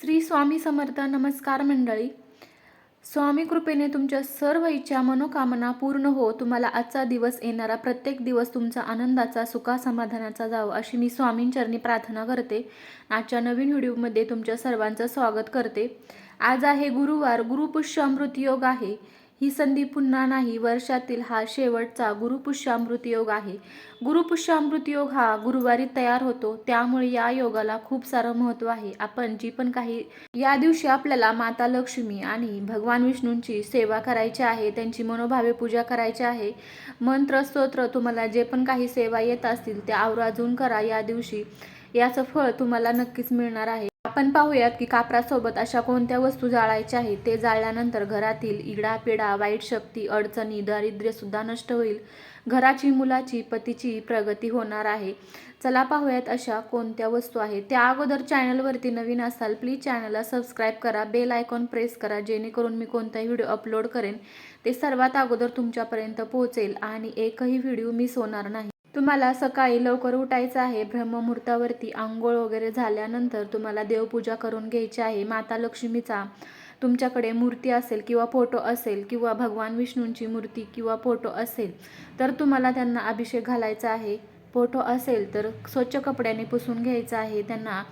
श्री स्वामी समर्थ नमस्कार मंडळी. स्वामी कृपेने तुमच्या सर्व इच्छा मनोकामना पूर्ण हो. तुम्हाला आजचा दिवस येणारा प्रत्येक दिवस तुमचा आनंदाचा सुखा समाधानाचा जावं अशी मी स्वामींचरणी प्रार्थना करते. आजच्या नवीन व्हिडिओमध्ये तुमच्या सर्वांचं स्वागत करते. आज आहे गुरुवार. गुरुपुष्य अमृत योग आहे. ही संधी पुन्हा नाही. वर्षातील हा शेवटचा गुरुपुष्यामृत योग आहे. गुरुपुष्यामृत योग हा गुरुवारी तयार होतो. त्यामुळे या योगाला खूप सारं महत्त्व आहे. आपण जी पण काही या दिवशी आपल्याला माता लक्ष्मी आणि भगवान विष्णूंची सेवा करायची आहे त्यांची मनोभावे पूजा करायची आहे मंत्र स्तोत्र तुम्हाला जे पण काही सेवा येत असतील त्या आवर्जून करा या दिवशी. याचं फळ तुम्हाला नक्कीच मिळणार आहे. आपण पाहूयात की कापरासोबत अशा कोणत्या वस्तू जाळायच्या आहेत? ते जाळल्यानंतर घरातील इडापिडा वाईट शक्ती अडचणी दारिद्र्यसुद्धा नष्ट होईल. घराची मुलाची पतीची प्रगती होणार आहे. चला पाहूयात अशा कोणत्या वस्तू आहेत. त्या अगोदर चॅनलवरती नवीन असाल प्लीज चॅनलला सबस्क्राईब करा बेल आयकॉन प्रेस करा जेणेकरून मी कोणताही व्हिडिओ अपलोड करेन. ते सर्वात अगोदर तुमच्यापर्यंत पोहोचेल आणि एकही व्हिडिओ मिस होणार नाही. तुम्हाला सकाळी लवकर उठायचं आहे. ब्रह्ममुहूर्तावरती आंघोळ वगैरे झाल्यानंतर तुम्हाला देवपूजा करून घ्यायची आहे. माता लक्ष्मीचा तुमच्याकडे मूर्ती असेल किंवा फोटो असेल किंवा भगवान विष्णूंची मूर्ती किंवा फोटो असेल तर तुम्हाला त्यांना अभिषेक घालायचा आहे. फोटो असेल तर स्वच्छ कपड्याने पुसून घ्यायचं आहे. त्यांना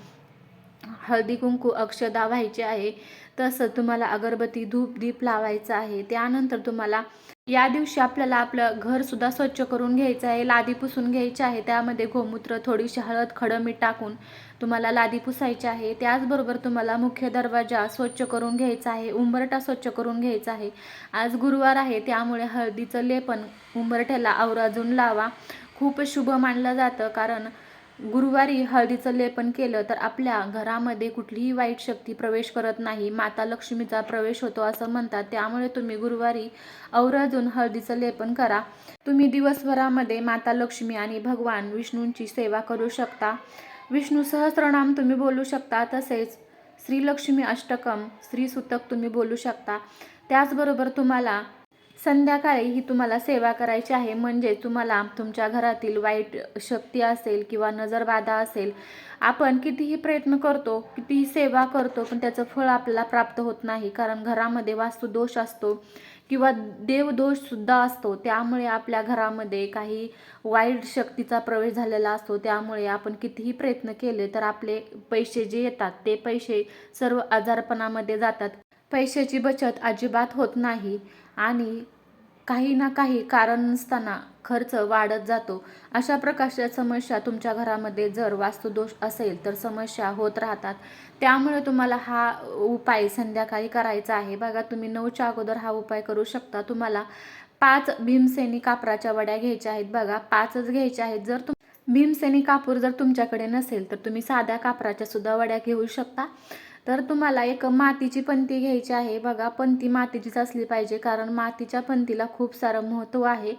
हळदी कुंकू अक्षदा व्हायचे आहे तसं तुम्हाला अगरबत्ती धूप दीप लावायचं आहे. त्यानंतर तुम्हाला या दिवशी आपल्याला आपलं घर सुद्धा स्वच्छ करून घ्यायचं आहे लादी पुसून घ्यायची आहे. त्यामध्ये गोमूत्र थोडीशी हळद खडं मीठ टाकून तुम्हाला लादी पुसायची आहे. त्याचबरोबर तुम्हाला मुख्य दरवाजा स्वच्छ करून घ्यायचा आहे उंबरटा स्वच्छ करून घ्यायचा आहे. आज गुरुवार आहे त्यामुळे हळदीचं लेपन उंबरठ्याला आवराजून लावा. खूप शुभ मानलं जातं कारण गुरुवारी हळदीचं लेपन केलं तर आपल्या घरामध्ये कुठलीही वाईट शक्ती प्रवेश करत नाही. माता लक्ष्मीचा प्रवेश होतो असं म्हणतात. त्यामुळे तुम्ही गुरुवारी अवराजून हळदीचं लेपन करा. तुम्ही दिवसभरामध्ये माता लक्ष्मी आणि भगवान विष्णूंची सेवा करू शकता. विष्णू सहस्रनाम तुम्ही बोलू शकता. तसेच श्रीलक्ष्मी अष्टकम श्रीसुतक तुम्ही बोलू शकता. त्याचबरोबर तुम्हाला संध्याकाळी ही तुम्हाला सेवा करायची आहे. म्हणजे तुम्हाला तुमच्या घरातील वाईट शक्ती असेल किंवा नजरबाधा असेल आपण कितीही प्रयत्न करतो कितीही सेवा करतो पण त्याचं फळ आपल्याला प्राप्त होत नाही. कारण घरामध्ये वास्तुदोष असतो किंवा देवदोषसुद्धा असतो. त्यामुळे आपल्या घरामध्ये काही वाईट शक्तीचा प्रवेश झालेला असतो. त्यामुळे आपण कितीही प्रयत्न केले तर आपले पैसे जे येतात ते पैसे सर्व आजारपणामध्ये जातात. पैशाची बचत अजिबात होत नाही. आणि काही ना काही कारण नसताना खर्च वाढत जातो. अशा प्रकारच्या समस्या तुमच्या घरामध्ये जर वास्तुदोष असेल तर समस्या होत राहतात. त्यामुळे तुम्हाला हा उपाय संध्याकाळी करायचा आहे. बघा तुम्ही नऊच्या अगोदर हा उपाय करू शकता. तुम्हाला पाच भीमसेनी कापराच्या वड्या घ्यायच्या आहेत. बघा पाचच घ्यायच्या आहेत. जर तुम भीमसेनी कापूर जर तुमच्याकडे नसेल तर तुम्ही साध्या कापराच्या सुद्धा वड्या घेऊ शकता. तर तुम्हाला एक मातीची पंती घ्यायची आहे. बघा पंती मातीचीच असली पाहिजे कारण मातीच्या पंतीला खूप सारं महत्त्व आहे.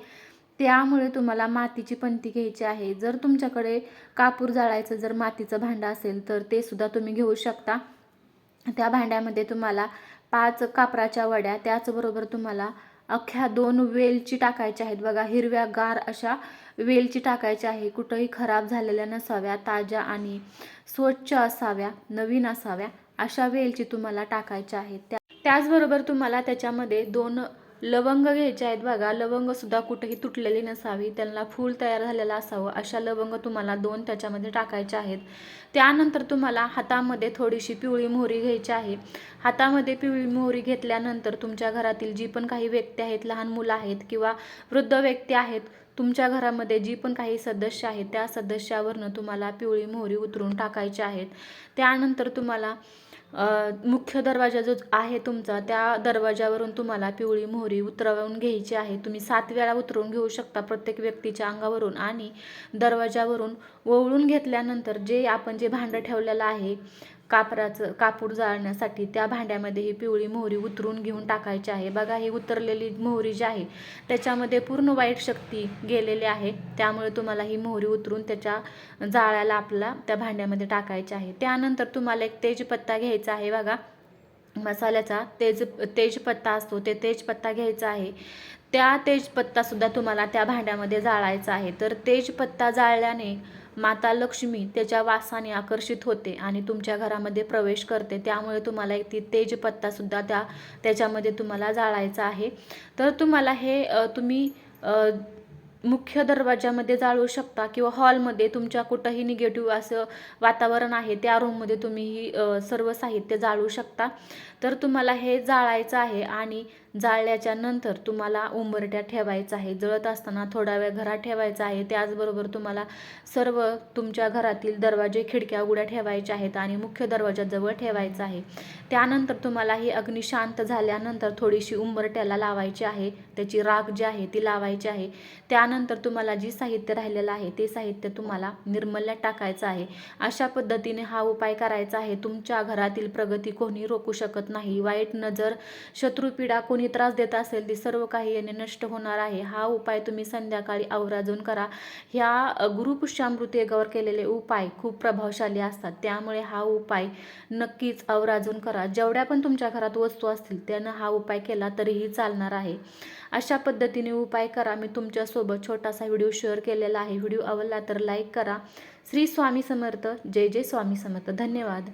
त्यामुळे तुम्हाला मातीची पंती घ्यायची आहे. जर तुमच्याकडे कापूर जाळायचं जर मातीचं भांडं असेल तर ते सुद्धा तुम्ही घेऊ शकता. त्या भांड्यामध्ये तुम्हाला पाच कापराच्या वड्या त्याचबरोबर तुम्हाला अख्ख्या दोन वेलची टाकायच्या आहेत. बघा हिरव्या गार अशा वेलची टाकायच्या आहे. कुठंही खराब झालेल्या नसाव्या ताज्या आणि स्वच्छ असाव्या नवीन असाव्या. अशा वेलची तुम्हाला टाकायच्या आहेत. त्या त्याचबरोबर तुम्हाला त्याच्यामध्ये दोन लवंग घ्यायचे आहेत बघा. लवंग सुद्धा कुठेही तुटलेली नसावी. त्यांना फूल तयार झालेला असावं. अशा लवंग तुम्हाला दोन त्याच्यामध्ये टाकायच्या आहेत. त्यानंतर तुम्हाला हातामध्ये थोडीशी पिवळी मोहरी घ्यायची आहे. हातामध्ये पिवळी मोहरी घेतल्यानंतर तुमच्या घरातील जी पण काही व्यक्ती आहेत लहान मुलं आहेत किंवा वृद्ध व्यक्ती आहेत तुमच्या घरामध्ये जी पण काही सदस्य आहेत त्या सदस्यावरनं तुम्हाला पिवळी मोहरी उतरून टाकायची आहेत. त्यानंतर तुम्हाला मुख्य दरवाजा जो आहे तुमचा त्या दरवाजावरून तुम्हाला पिवळी मोहरी उतरवून घ्यायची आहे. तुम्ही सात वेळा उतरवून घेऊ शकता प्रत्येक व्यक्तीच्या अंगावरून आणि दरवाजावरून ओवळून घेतल्यानंतर जे आपण जे भांडं ठेवलेलं आहे कापराचं कापूर जाळण्यासाठी त्या भांड्यामध्ये ही पिवळी मोहरी उतरून घेऊन टाकायची आहे. बघा ही उतरलेली मोहरी जी आहे त्याच्यामध्ये पूर्ण वाईट शक्ती गेलेली आहे. त्यामुळे तुम्हाला ही मोहरी उतरून त्याच्या जाळ्याला आपला त्या भांड्यामध्ये टाकायची आहे. त्यानंतर तुम्हाला एक तेजपत्ता घ्यायचा आहे. बघा मसाल्याचा तेज तेजपत्ता असतो ते तेजपत्ता घ्यायचा आहे. त्या तेजपत्तासुद्धा तुम्हाला त्या भांड्यामध्ये जाळायचा आहे. तर तेजपत्ता जाळल्याने माता लक्ष्मी त्याच्या वासाने आकर्षित होते आणि तुमच्या घरामध्ये प्रवेश करते. त्यामुळे तुम्हाला एक ती तेजपत्तासुद्धा त्या त्याच्यामध्ये तुम्हाला जाळायचा आहे. तर तुम्हाला हे तुम्ही मुख्य दरवाजामध्ये जाळू शकता किंवा हॉलमध्ये तुमच्या कुठंही निगेटिव्ह असं वातावरण आहे त्या रूममध्ये तुम्ही ही सर्व साहित्य जाळू शकता. तर तुम्हाला हे जाळायचं आहे आणि जाळल्याच्या नंतर तुम्हाला उंबरट्या ठेवायचं आहे. जळत असताना थोडा वेळ घरात ठेवायचा आहे. त्याचबरोबर तुम्हाला सर्व तुमच्या घरातील दरवाजे खिडक्या उघड्या ठेवायच्या आहेत आणि मुख्य दरवाजाजवळ ठेवायचं आहे. त्यानंतर तुम्हाला ही अग्नी शांत झाल्यानंतर थोडीशी उंबरट्याला लावायची आहे. त्याची राग जी आहे ती लावायची आहे. त्यानंतर तुम्हाला जी साहित्य राहिलेलं आहे ते साहित्य तुम्हाला निर्मल्यात टाकायचं आहे. अशा पद्धतीने हा उपाय करायचा आहे. तुमच्या घरातील प्रगती कोणी रोखू शकत नाही. वाईट नजर शत्रुपीडा कोणी त्रास देत असेल ती सर्व काही याने नष्ट होणार आहे. हा उपाय तुम्ही संध्याकाळी आवराजून करा. ह्या गुरुपुष्यामृती गुरुपुष्यामृत योगावर केलेले उपाय खूप प्रभावशाली असतात. त्यामुळे हा उपाय नक्कीच आवराजून करा. जेवढ्या पण तुमच्या घरात वस्तू असतील त्यानं हा उपाय केला तरीही चालणार आहे. अशा पद्धतीने उपाय करा. मी तुमच्यासोबत छोटासा व्हिडिओ शेअर केलेला आहे. व्हिडिओ आवडला तर लाईक करा. श्री स्वामी समर्थ. जय जय स्वामी समर्थ. धन्यवाद.